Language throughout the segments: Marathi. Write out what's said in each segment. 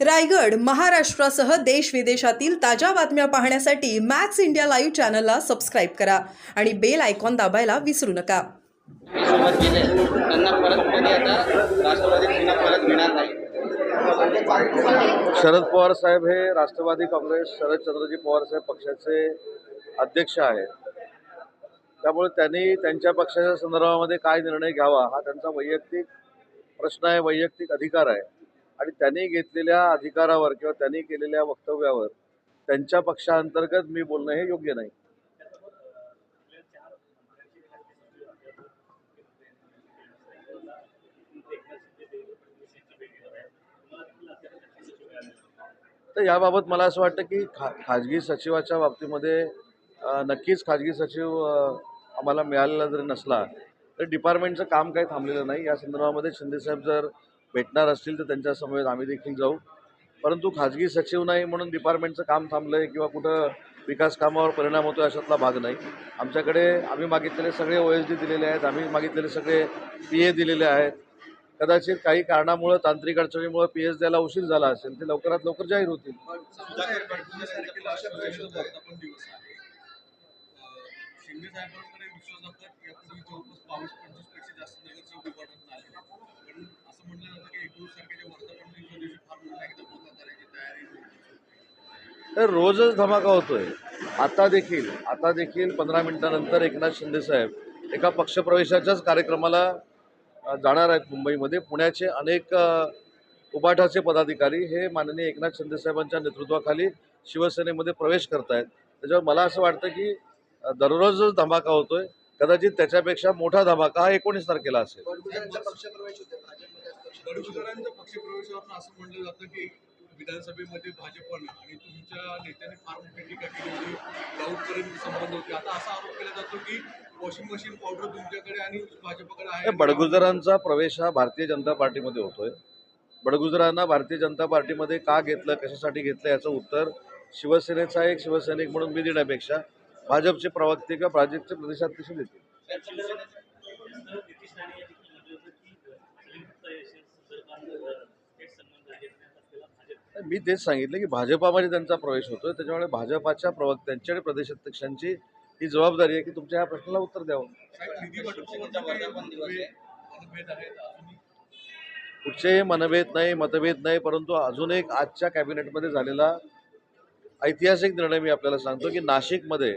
रायगड महाराष्ट्रासह देश विदेशातील ताज्या बातम्या पाहण्यासाठी मॅक्स इंडिया लाईव्ह चॅनलला सबस्क्राईब करा आणि बेल आयकॉन दाबायला विसरू नका. गेले त्यांना परत कधी आता राष्ट्रवादी पुन्हा परत मिळणार नाही शरद पवार साहेब हे राष्ट्रवादी काँग्रेस शरद चंद्रजी पवार साहेब पक्षाचे अध्यक्ष आहेत. त्यामुळे त्यांनी त्यांच्या पक्षाच्या संदर्भामध्ये काय निर्णय घ्यावा हा त्यांचा वैयक्तिक प्रश्न आहे वैयक्तिक अधिकार आहे. आणि त्यांनी घेतलेल्या अधिकारावर किंवा त्यांनी केलेल्या वक्तव्यावर त्यांच्या पक्षांतर्गत मी बोलणं हे योग्य नाही. तर याबाबत मला असं वाटतं की खा खाजगी सचिवाच्या बाबतीमध्ये नक्कीच खाजगी सचिव आम्हाला मिळालेला जरी नसला तर डिपार्टमेंटचं काम काही थांबलेलं नाही. या संदर्भामध्ये शिंदेसाहेब जर भेटणार असतील तर त्यांच्या समवेत आम्ही देखील जाऊ. परंतु खाजगी सचिव नाही म्हणून डिपार्टमेंटचं काम थांबलं आहे किंवा कुठं विकास कामावर परिणाम होतो अशातला भाग नाही. आमच्याकडे आम्ही मागितलेले सगळे ओ एस डी दिलेले आहेत आम्ही मागितलेले सगळे पी ए दिलेले आहेत. कदाचित काही कारणामुळं तांत्रिक अडचणीमुळं पी एच द्यायला उशीर झाला असेल ते लवकरात लवकर जाहीर होतील. शिंदे तर रोजच धमाका होतोय. आता देखील आता देखील पंधरा मिनिटानंतर एकनाथ शिंदे साहेब एका पक्षप्रवेशाच्याच कार्यक्रमाला जाणार आहेत मुंबईमध्ये. पुण्याचे अनेक उबाठाचे पदाधिकारी हे माननीय एकनाथ शिंदे साहेबांच्या नेतृत्वाखाली शिवसेनेमध्ये प्रवेश करत आहेत त्याच्यावर मला असं वाटतं की दररोजच धमाका होतोय. कदाचित त्याच्यापेक्षा मोठा धमाका हा एकोणीस तारखेला असेल. बडगुजरांच्या पक्षप्रवेशावरून असं म्हटलं जातं की विधानसभेमध्ये भाजपनं आणि तुमच्या नेत्याने फार मोठी टीका केली होती राऊतपर्यंत संबंध होते. आता असा आरोप केला जातो की वॉशिंग मशीन पावडर तुमच्याकडे आणि भाजपकडे आहे. बडगुजरांचा प्रवेश हा भारतीय जनता पार्टीमध्ये होतोय. बडगुजरांना भारतीय जनता पार्टीमध्ये का घेतलं कशासाठी घेतलं याचं उत्तर शिवसेनेचा एक शिवसैनिक म्हणून मी देण्यापेक्षा भाजपचे प्रवक्ते किंवा भाजपचे प्रदेशाध्यक्ष देतील? मी तेच सांगितलं की भाजपामध्ये त्यांचा प्रवेश होतोय. त्याच्यामुळे भाजपाच्या प्रवक्त्यांची आणि प्रदेशाध्यक्षांची ही जबाबदारी आहे की तुमच्या ह्या प्रश्नाला उत्तर द्यावं. कुठचेही मनभेद नाही मतभेद नाही परंतु अजून एक आजच्या कॅबिनेटमध्ये झालेला ऐतिहासिक निर्णय मी आपल्याला सांगतो की नाशिकमध्ये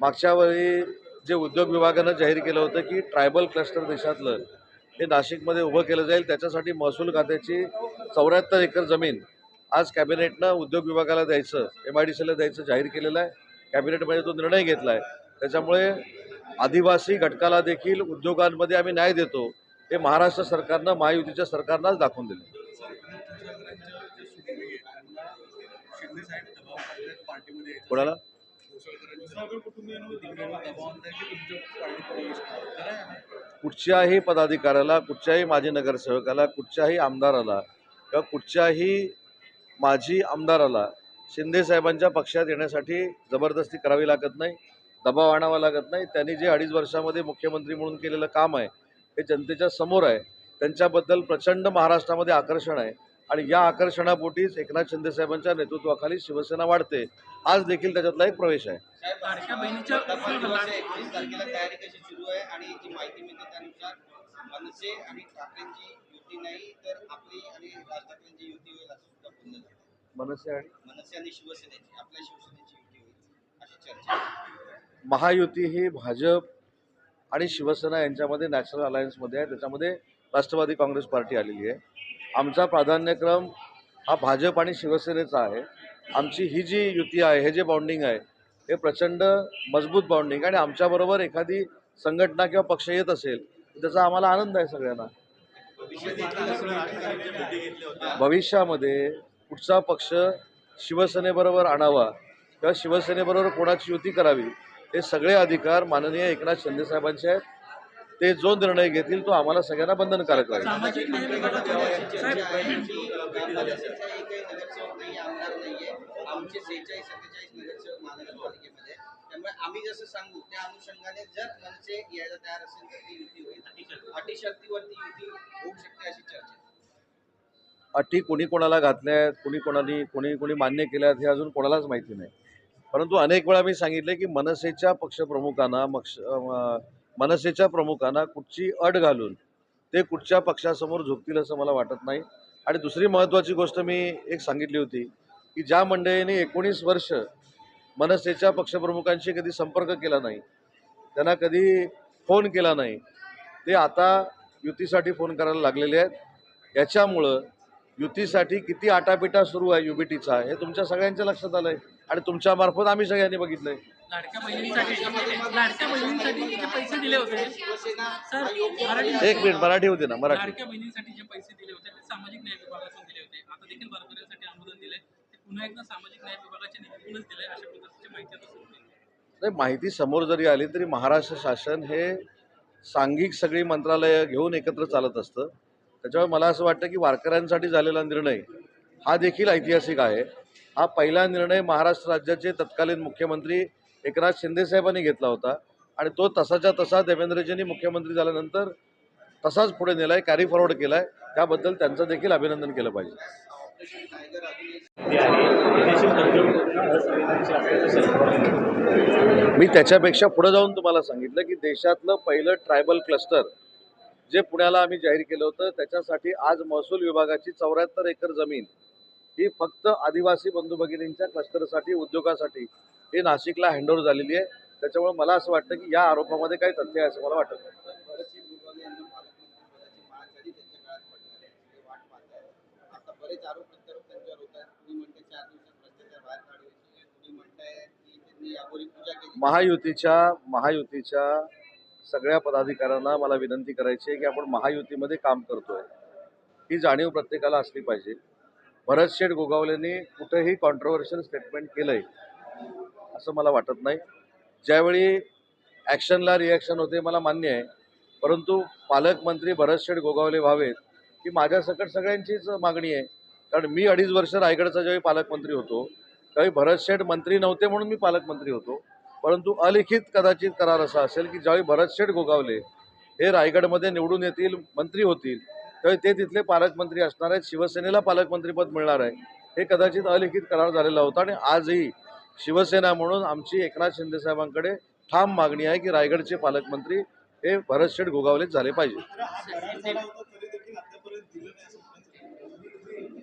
मागच्या वेळी जे उद्योग विभागानं जाहीर केलं होतं की ट्रायबल क्लस्टर देशातलं हे नाशिकमध्ये उभं केलं जाईल. त्याच्यासाठी महसूल खात्याची चौऱ्याहत्तर एकर जमीन आज कॅबिनेटनं उद्योग विभागाला द्यायचं एम आय डी सीला द्यायचं जाहीर केलेलं आहे. कॅबिनेटमध्ये तो निर्णय घेतला आहे त्याच्यामुळे आदिवासी घटकाला देखील उद्योगांमध्ये आम्ही न्याय देतो. हे महाराष्ट्र सरकारनं महायुतीच्या सरकारनंच दाखवून दिलं. कोणाला? कुठच्याही पदाधिकाऱ्याला कुठच्याही माजी नगरसेवकाला कुठच्याही आमदाराला किंवा कुठच्याही माजी आमदाराला शिंदे साहेबांच्या पक्षात येण्यासाठी जबरदस्ती करावी लागत नाही दबाव आणावा लागत नाही. त्यांनी जे अडीच वर्षामध्ये मुख्यमंत्री म्हणून केलेलं काम आहे हे जनतेच्या समोर आहे. त्यांच्याबद्दल प्रचंड महाराष्ट्रामध्ये आकर्षण आहे आणि या आकर्षणापोटीच एकनाथ शिंदे साहेबांच्या नेतृत्वाखाली शिवसेना वाढते. आज देखील त्याच्यातला एक प्रवेश आहे. साहेब लाडक्या बहिणीच्या एकोणीस तारखेला तयारी कशी सुरू आहे आणि जी माहिती मिळते त्यानुसार मनसे आणि ठाकरेंची युती नाही तर आपली आणि मनसे आणि मनसे आणि शिवसेनेची आपल्या शिवसेनेची युती होईल अशी चर्चा आहे. महायुती ही भाजप आणि शिवसेना यांच्यामध्ये नॅशनल अलायन्समध्ये आहे. त्याच्यामध्ये राष्ट्रवादी काँग्रेस पार्टी आलेली आहे. आमचा प्राधान्यक्रम हा भाजप आणि शिवसेनेचा आहे. आमची ही जी युती आहे हे जे बॉन्डिंग आहे हे प्रचंड मजबूत बॉन्डिंग आणि आमच्याबरोबर एखादी संघटना किंवा पक्ष येत असेल त्याचा आम्हाला आनंद आहे सगळ्यांना. भविष्यामध्ये कुठचा पक्ष शिवसेनेबरोबर आणावा किंवा शिवसेनेबरोबर कोणाची युती करावी हे सगळे अधिकार माननीय एकनाथ शिंदे साहेबांचे आहेत ते जो निर्णय घेतील तो आम्हाला सगळ्यांना बंधनकारक आहे सामाजिक न्याय विभागाच्या मनसेचा एकही नगरसेवक नाही आमदार नाहीये आमचे सेहेचाळीस सत्तेचाळीस नगरसेवक महानगरपालिकेमध्ये त्यामुळे आम्ही जसं सांगू त्या अनुषंगाने जर मनसे यायला तयार असेल तर ती युती होईल युती होऊ शकते अशी चर्चा आहे. अटी कोणी कोणाला घातल्या आहेत कोणी कोणाने कोणी कोणी मान्य केल्या आहेत हे अजून कोणालाच माहिती नाही. परंतु अनेक वेळा मी सांगितले की मनसेच्या पक्षप्रमुखांना मक्ष मनसेच्या प्रमुखांना कुठची अट घालून ते कुठच्या पक्षासमोर झुकतील असं मला वाटत नाही. आणि दुसरी महत्त्वाची गोष्ट मी एक सांगितली होती की ज्या मंडळींनी एकोणीस वर्ष मनसेच्या पक्षप्रमुखांशी कधी संपर्क केला नाही त्यांना कधी फोन केला नाही ते आता युतीसाठी फोन करायला लागलेले आहेत. याच्यामुळं युतीसाठी किती आटापिटा सुरू आहे युबीटीचा? हे तुमच्या सगळ्यांच्या लक्षात आलं आहे आणि तुमच्यामार्फत आम्ही सगळ्यांनी बघितलं आहे लाडक्या बहिणींसाठी लाडक्या बहिणींसाठी जे पैसे दिले होते शिवसेना सर मराठी एक मिनिट मराठी होते ना मराठी. नाही माहिती समोर जरी आली तरी महाराष्ट्र शासन हे सांघिक सगळी मंत्रालय घेऊन एकत्र चालत असतं. त्याच्यामुळे मला असं वाटतं की वारकऱ्यांसाठी झालेला निर्णय हा देखील ऐतिहासिक आहे. हा पहिला निर्णय महाराष्ट्र राज्याचे तत्कालीन मुख्यमंत्री एकनाथ शिंदेसाहेबांनी घेतला होता आणि तो तसाच्या तसा देवेंद्रजींनी मुख्यमंत्री झाल्यानंतर तसाच पुढे नेला आहे कॅरी फॉरवर्ड केला आहे त्याबद्दल त्यांचं देखील अभिनंदन केलं पाहिजे. मी त्याच्यापेक्षा पुढे जाऊन तुम्हाला सांगितलं की देशातलं पहिलं ट्रायबल क्लस्टर जे पुण्याला आम्ही जाहीर केलं होतं त्याच्यासाठी आज महसूल विभागाची चौऱ्याहत्तर एकर जमीन ही फक्त आदिवासी बंधू भगिनींच्या क्लस्टरसाठी उद्योगासाठी ही नाशिकला हँडओव्हर झालेली आहे. त्याच्यामुळे मला असं वाटतं की या आरोपामध्ये काही तथ्य आहे असं मला वाटत. महायुतीच्या महायुतीच्या सगळ्या पदाधिकाऱ्यांना मला विनंती करायची आहे की आपण महायुतीमध्ये काम करतोय. ही जाणीव प्रत्येकाला असली पाहिजे. भरत शेठ गोगावलेंनी कुठेही कॉन्ट्रोवर्शियल स्टेटमेंट केलंय असं मला वाटत नाही. ज्यावेळी ॲक्शनला रिॲक्शन होते मला मान्य आहे. परंतु पालकमंत्री भरत शेठ गोगावले व्हावेत ही माझ्यासकट सगळ्यांचीच मागणी आहे. कारण मी अडीच वर्ष रायगडचा ज्यावेळी पालकमंत्री होतो त्यावेळी भरत शेठ मंत्री नव्हते म्हणून मी पालकमंत्री होतो. परंतु अलिखित कदाचित करार असा असेल की ज्यावेळी भरत शेठ गोगावले हे रायगडमध्ये निवडून येतील मंत्री होतील त्यावेळी ते तिथले पालकमंत्री असणार आहेत शिवसेनेला पालकमंत्रीपद मिळणार आहे. हे कदाचित अलिखित करार झालेला होता आणि आजही शिवसेना म्हणून आमची एकनाथ शिंदेसाहेबांकडे ठाम मागणी आहे की रायगडचे पालकमंत्री हे भरत शेठ गोगावलेच झाले पाहिजे.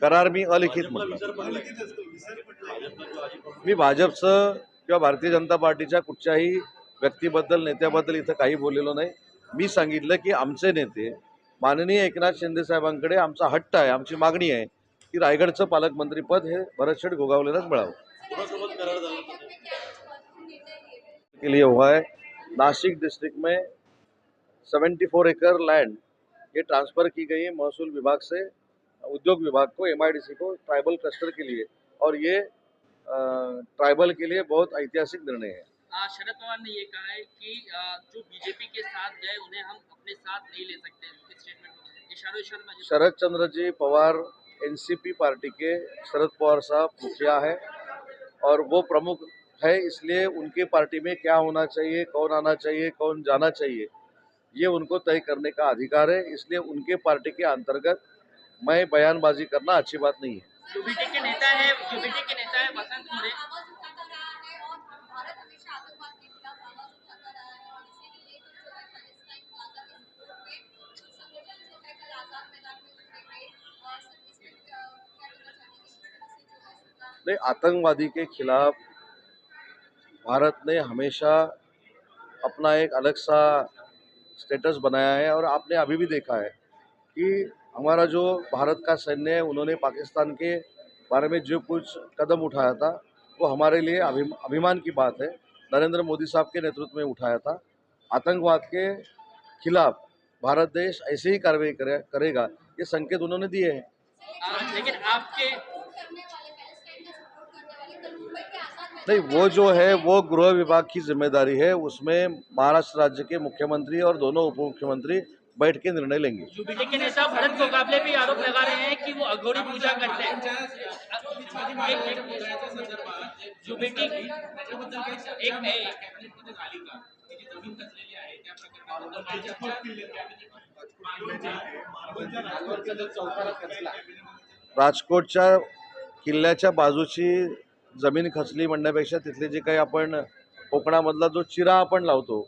करार मी अलिखित म्हटलं. मी भाजपचं किंवा भारतीय जनता पार्टीच्या कुठच्याही व्यक्तीबद्दल नेत्याबद्दल इथं काही बोललेलो नाही. मी सांगितलं की आमचे नेते माननीय एकनाथ शिंदे साहेबांकडे आमचा हट्ट आहे आमची मागणी आहे की रायगडचं पालकमंत्रीपद हे भरतशेठ गोगावलेलाच मिळावं. के लिए हुआ है नासिक डिस्ट्रिक्ट में 74 एकड़ लैंड ये ट्रांसफ़र की गई है महसूल विभाग से उद्योग विभाग को एमआईडीसी को ट्राइबल क्लस्टर के लिए। और ये ट्राइबल के लिए बहुत ऐतिहासिक निर्णय है। शरद पवार ने ये कहा है कि जो बीजेपी के साथ गए उन्हें हम अपने साथ नहीं ले सकते शरद चंद्र जी पवार एनसीपी पार्टी के शरद पवार साहब मुखिया है और वो प्रमुख है इसलिए उनके पार्टी में क्या होना चाहिए कौन आना चाहिए कौन जाना चाहिए ये उनको तय करने का अधिकार है। इसलिए उनके पार्टी के अंतर्गत मैं बयानबाजी करना अच्छी बात नहीं है। यूबीटी के नेता है यूबीटी के आतंकवादी के खिलाफ भारत ने हमेशा अपना एक अलग सा स्टेटस बनाया है और आपने अभी भी देखा है कि हमारा जो भारत का सैन्य है उन्होंने पाकिस्तान के बारे में जो कुछ कदम उठाया था वो हमारे लिए अभिम अभिमान की बात है। नरेंद्र मोदी साहब के नेतृत्व में उठाया था। आतंकवाद के खिलाफ भारत देश ऐसे ही कार्रवाई करे, करेगा ये संकेत उन्होंने दिए हैं। लेकिन आपके नहीं वो जो है वो गृह विभाग की ज़िम्मेदारी है उसमें महाराष्ट्र राज्य के मुख्यमंत्री और दोनों उप मुख्यमंत्री बैठ के निर्णय लेंगे। के नेता भरत गोगावले भी आरोप लगा रहे हैं कि वो अघोरी पूजा करते हैं। राजकोटच्या किल्ल्याच्या बाजूची जमीन खचली म्हणण्यापेक्षा तिथले जे काही आपण कोकणामधला जो चिरा आपण लावतो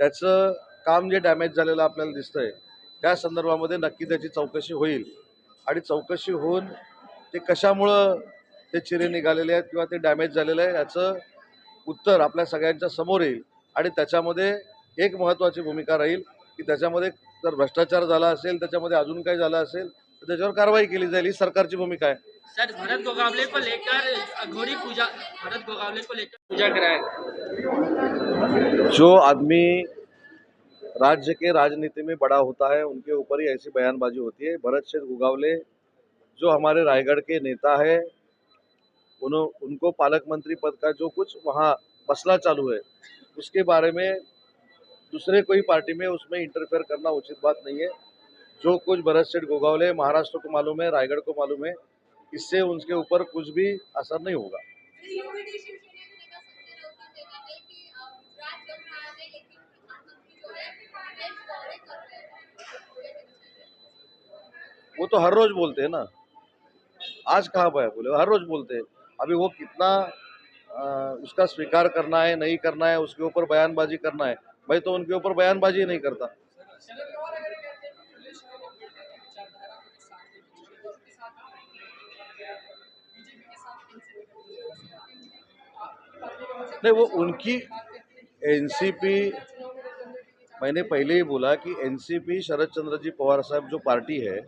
त्याचं काम जे डॅमेज झालेलं आपल्याला दिसतंय त्या संदर्भामध्ये नक्की त्याची चौकशी होईल. आणि चौकशी होऊन ते कशामुळं ते चिरे निघालेले आहेत किंवा ते डॅमेज झालेलं आहे याचं उत्तर आपल्या सगळ्यांच्या समोर येईल. आणि त्याच्यामध्ये एक महत्त्वाची भूमिका राहील की त्याच्यामध्ये जर भ्रष्टाचार झाला असेल त्याच्यामध्ये अजून काही झालं असेल तर त्याच्यावर कारवाई केली जाईल ही सरकारची भूमिका आहे. सर, भरत गोगावले को लेकर अघोरी पूजा, भरत गोगावले को लेकर पूजा कराया जो आदमी राज्य के राजनीति में बड़ा होता है, उनके ऊपर ही ऐसी बयानबाजी होती है। भरत शेठ गोगावले जो हमारे रायगढ़ के नेता है, उन्हों, उनको पालक मंत्री पद का जो कुछ वहाँ मसला चालू है, उसके बारे में दूसरे कोई पार्टी में उसमें इंटरफेयर करना उचित बात नहीं है। जो कुछ भरत शेठ गोगावले महाराष्ट्र को मालूम है, रायगढ़ को मालूम है इससे उनके ऊपर कुछ भी असर नहीं होगा। वो तो हर रोज बोलते हैं ना। आज कहाँ पाया बोले? हर रोज बोलते हैं। अभी वो कितना आ, उसका स्वीकार करना है नहीं करना है उसके ऊपर बयानबाजी करना है। मैं तो उनके ऊपर बयानबाजी नहीं करता। नहीं, वो उनकी एनसीपी मैंने पहले ही बोला कि एनसीपी शरद चंद्र जी पवार साहब जो पार्टी है,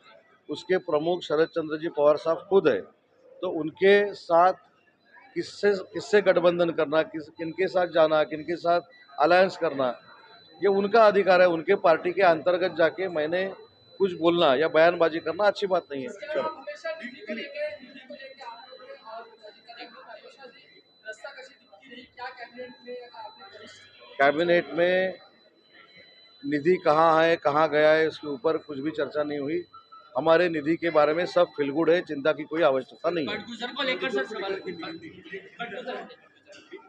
उसके प्रमुख शरद चंद्र जी पवार साहब खुद है। तो उनके साथ किससे किससे गठबंधन करना, किस, किनके साथ जाना, किनके साथ अलायंस करना, ये उनका अधिकार है। उनके पार्टी के अंतर्गत जाके मैंने कुछ बोलना या बयानबाजी करना अच्छी बात नहीं है। चलो कैबिनेट में निधि कहाँ है कहाँ गया है इसके ऊपर कुछ भी चर्चा नहीं हुई। हमारे निधि के बारे में सब फिलगुड है चिंता की कोई आवश्यकता नहीं है। को लेकर सर सवाल बटगुजर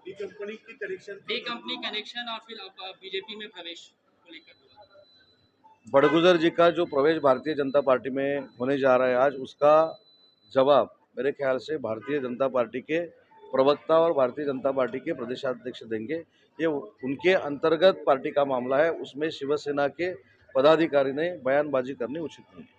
कंपनी की कनेक्शन डी कंपनी कनेक्शन और फिर बीजेपी में प्रवेश लेकर बड़गुजर जी का जो प्रवेश भारतीय जनता पार्टी में होने जा रहा है आज उसका जवाब मेरे ख्याल से भारतीय जनता पार्टी के प्रवक्ता और भारतीय जनता पार्टी के प्रदेशाध्यक्ष देंगे। ये उनके अंतर्गत पार्टी का मामला है। उसमें शिवसेना के पदाधिकारी ने बयानबाजी करनी उचित नहीं है।